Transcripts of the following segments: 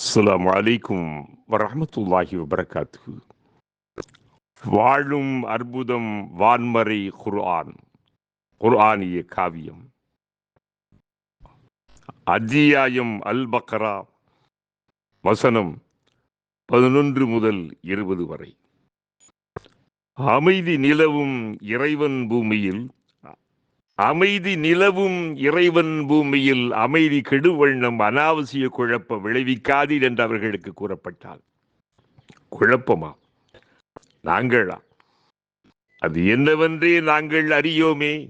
அஸ்லாம் வலைக்கும் வரமத்துல்லாஹி வபரகாத்து வாழும் அற்புதம் வான்மறை குர்ஆன் குர்ஆனிய காவியம் அத்தியாயம் அல் பக்ரா வசனம் பதினொன்று முதல் இருபது வரை அமைதி நிலவும் இறைவன் பூமியில் அமைதி நிலவும் இறைவன் பூமியில் அமைதி கெடுவண்ணம் அனாவசிய குழப்ப விளைவிக்காதீர் என்று அவர்களுக்கு கூறப்பட்டால். குழப்பமா? நாங்களா? அது என்னவென்றே நாங்கள் அறியோமே.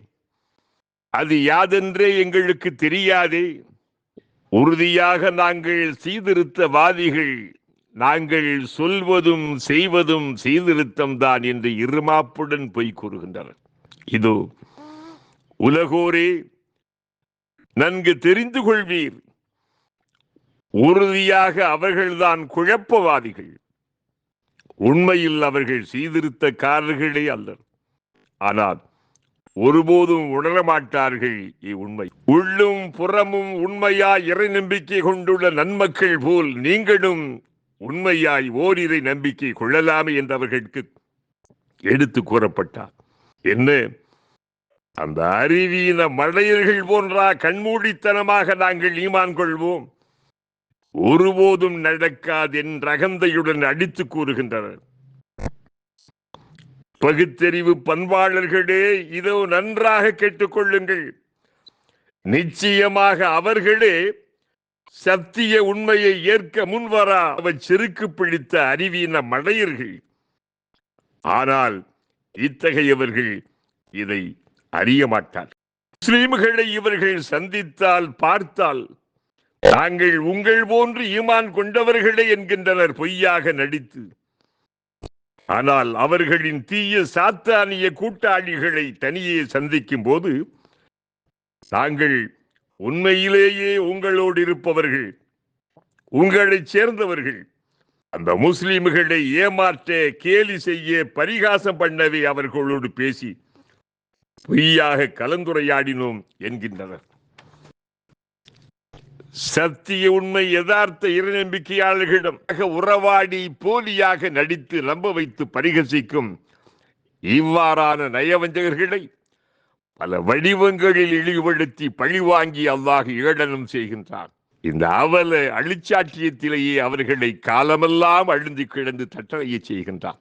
அது யாதென்றே எங்களுக்கு தெரியாதே. உறுதியாக நாங்கள் சீர்திருத்தவாதிகள் நாங்கள் சொல்வதும் செய்வதும் சீர்திருத்தம்தான் என்று இருமாப்புடன் பொய் கூறுகின்றனர். இதோ உலகோரே நன்கு தெரிந்து கொள்வீர். உறுதியாக அவர்கள்தான் குழப்பவாதிகள். உண்மையில் அவர்கள் சீர்திருத்தக்காரர்களே அல்லர். ஆனால் ஒருபோதும் உணரமாட்டார்கள் இவ்வுண்மை உள்ளும் புறமும் உண்மையாய் இறை நம்பிக்கை கொண்டுள்ள நன்மக்கள் போல் நீங்களும் உண்மையாய் ஓரிரை நம்பிக்கை கொள்ளலாமே என்று அவர்களுக்கு எடுத்து கூறப்பட்டார். என்ன? அந்த அறிவீன மடையர்கள் போன்றா கண்மூடித்தனமாக நாங்கள் ஈமான் கொள்வோம். ஒருபோதும் நடக்காது என்ற அகந்தையுடன் அடித்து கூறுகின்றனர். பகுத்தறிவு பண்பாளர்களே இதோ நன்றாக கேட்டுக்கொள்ளுங்கள். நிச்சயமாக அவர்களே சத்திய உண்மையை ஏற்க முன்வரா அவர் செருக்கு பிடித்த அறிவீன மடையர்கள் ஆனால் இத்தகையவர்கள் இதை அறிய மாட்டார் முஸ்லீம்களை இவர்கள் சந்தித்தால் பார்த்தால் நாங்கள் உங்கள் போன்று ஈமான் கொண்டவர்களே என்கின்றனர் பொய்யாக நடித்து. ஆனால் அவர்களின் தீய சாத்தானிய கூட்டாளிகளை தனியே சந்திக்கும் போது நாங்கள் உண்மையிலேயே உங்களோடு இருப்பவர்கள் உங்களைச் சேர்ந்தவர்கள் அந்த முஸ்லிம்களை ஏமாற்ற கேலி செய்ய பரிகாசம் பண்ணவே அவர்களோடு பேசி பொய்யாக கலந்துரையாடினோம் என்கின்றனர். சத்திய உண்மை யதார்த்த இறைநம்பிக்கையாளர்களிடம் உறவாடி போலியாக நடித்து நம்ப வைத்து பரிகசிக்கும் இவ்வாறான நயவஞ்சகர்களை பல வடிவங்களில் இழிவுபடுத்தி பழிவாங்கி அல்லாஹ் ஏளனம் செய்கின்றார் இந்த அவல அழிச்சாட்சியத்திலேயே அவர்களை காலமெல்லாம் அழுந்தி கிடந்து தட்டளைய செய்கின்றார்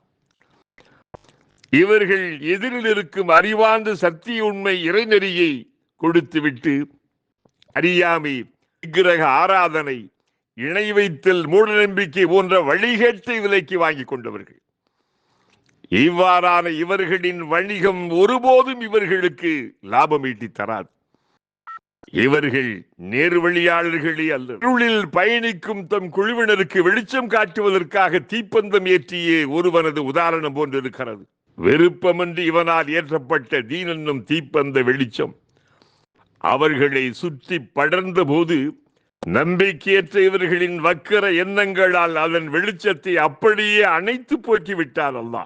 இவர்கள் எதிரில் இருக்கும் அறிவார்ந்த சத்திய உண்மை இறைநெறியை கொடுத்துவிட்டு அறியாமை விக்கிரக ஆராதனை இணை வைத்தல் மூடநம்பிக்கை போன்ற வழிகேட்டை விலைக்கு வாங்கி கொண்டவர்கள். இவ்வாறான இவர்களின் வணிகம் ஒருபோதும் இவர்களுக்கு லாபம் ஈட்டி தராது. இவர்கள் நேர்வழியாளர்களே அல்ல. இருளில் பயணிக்கும் தம் குழுவினருக்கு வெளிச்சம் காட்டுவதற்காக தீப்பந்தம் ஏற்றியே ஒருவனது உதாரணம் போன்றிருக்கிறது. வெறுப்பமின்றி இவனால் ஏற்றப்பட்ட தீன் என்னும் தீப்பந்த வெளிச்சம் அவர்களை சுற்றி படர்ந்த போது நம்பிக்கையற்ற இவர்களின் வக்கர எண்ணங்களால் அதன் வெளிச்சத்தை அப்படியே அணைத்து போக்கிவிட்டார் அல்லா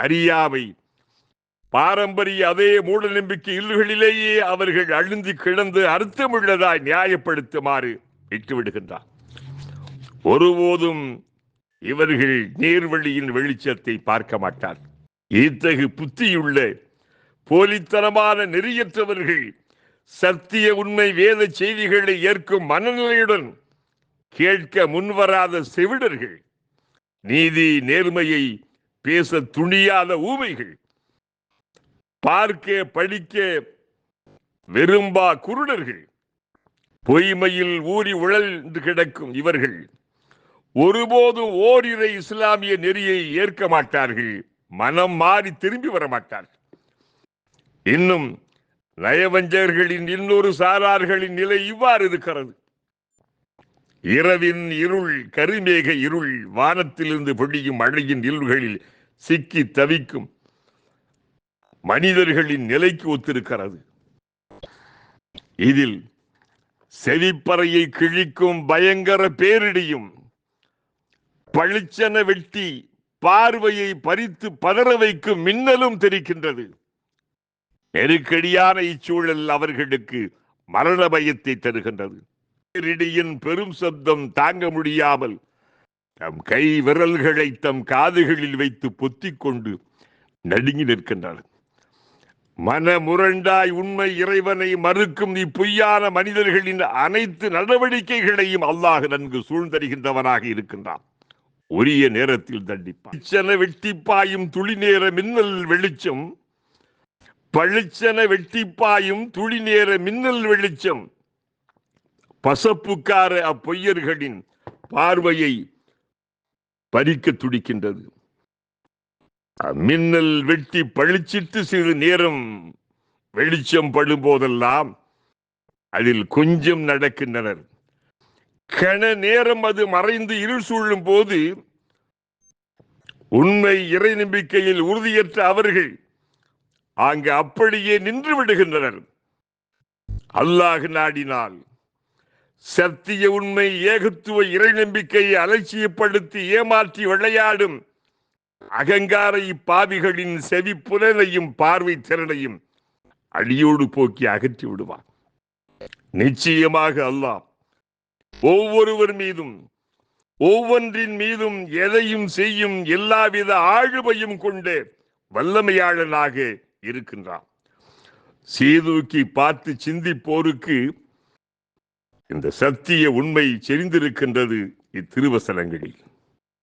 அறியாமை பாரம்பரிய அதே மூட நம்பிக்கை இல்லுகளிலேயே அவர்கள் அழுந்தி கிடந்து அர்த்தமுள்ளதாய் நியாயப்படுத்துமாறு விட்டுவிடுகின்றார். ஒருபோதும் இவர்கள் நேர்வழியின் வெளிச்சத்தை பார்க்க மாட்டார். இத்தகு புத்தியுள்ள போலித்தனமான நெறியற்றவர்கள் சத்திய உண்மை வேத செய்திகளை ஏற்கும் மனநிலையுடன் கேட்க முன்வராத செவிடர்கள் நீதி நேர்மையை பேச துணியாத ஊமைகள் பார்க்க படிக்க விரும்பா குருடர்கள் பொய்மையில் ஊறி உழல் கிடக்கும் இவர்கள். ஒருபோது ஓரிரை இஸ்லாமிய நெறியை ஏற்க மாட்டார்கள். மனம் மாறி திரும்பி வர மாட்டார்கள். இன்னும் நயவஞ்சகர்களின் இன்னொரு சாரார்களின் நிலை இவ்வாறு இருக்கிறது. இரவின் இருள் கருமேக இருள் வானத்திலிருந்து பொழியும் மழையின் இருள்களில் சிக்கி தவிக்கும் மனிதர்களின் நிலைக்கு ஒத்திருக்கிறது. இதில் செவிப்பறையை கிழிக்கும் பயங்கர பேரிடியும் பளிச்சென வெட்டி பார்வையை பறித்து பதற வைக்கும் மின்னலும் தெரிக்கின்றது நெருக்கடியான இச்சூழல் அவர்களுக்கு மரண பயத்தை தருகின்றது. பேரிடியின் பெரும் சப்தம் தாங்க முடியாமல் தம் கை விரல்களை தம் காதுகளில் வைத்து பொத்திக் கொண்டு நடுங்கி நிற்கின்றனர் மனமுரண்டாய் உண்மை இறைவனை மறுக்கும் இப்பொய்யான மனிதர்களின் அனைத்து நடவடிக்கைகளையும் அல்லாஹ் நன்கு சூழ்ந்தறிகின்றவனாக இருக்கின்றான். உரிய நேரத்தில் தண்டிப்பான். வெட்டி பாயும் துளி நேர மின்னல் வெளிச்சம். பளிச்சென வெட்டிப்பாயும் துளி நேர மின்னல் வெளிச்சம். பசப்புக்கார அப்பொய்யர்களின் பார்வையை பறிக்க துடிக்கின்றது. மின்னல் வெட்டி பழிச்சிட்டு சிறு நேரம் வெளிச்சம் படும் போதெல்லாம் அதில் கொஞ்சம் நடக்கின்றனர். கண நேரம் அது மறைந்து இருள் சூழும் போது உண்மை இறை நம்பிக்கையில் உறுதியற்ற அவர்கள் அங்கு அப்படியே நின்று விடுகின்றனர். அல்லாஹ் நாடினால் சத்திய உண்மை ஏகத்துவ இறை நம்பிக்கையை அலட்சியப்படுத்தி ஏமாற்றி விளையாடும் அகங்கார இப்பாவிகளின் செவி புலனையும் பார்வை திறனையும் அடியோடு போக்கி அகற்றி விடுவான் நிச்சயமாக அல்லாஹ் ஒவ்வொருவர் மீதும் ஒவ்வொன்றின் மீதும் எதையும் செய்யும் எல்லாவித ஆழ்வையும் கொண்டு வல்லமையாளனாக இருக்கின்றான். சீதூக்கி பார்த்து சிந்திப்போருக்கு இந்த சத்திய உண்மை செறிந்திருக்கின்றது இத்திருவசனங்களில்.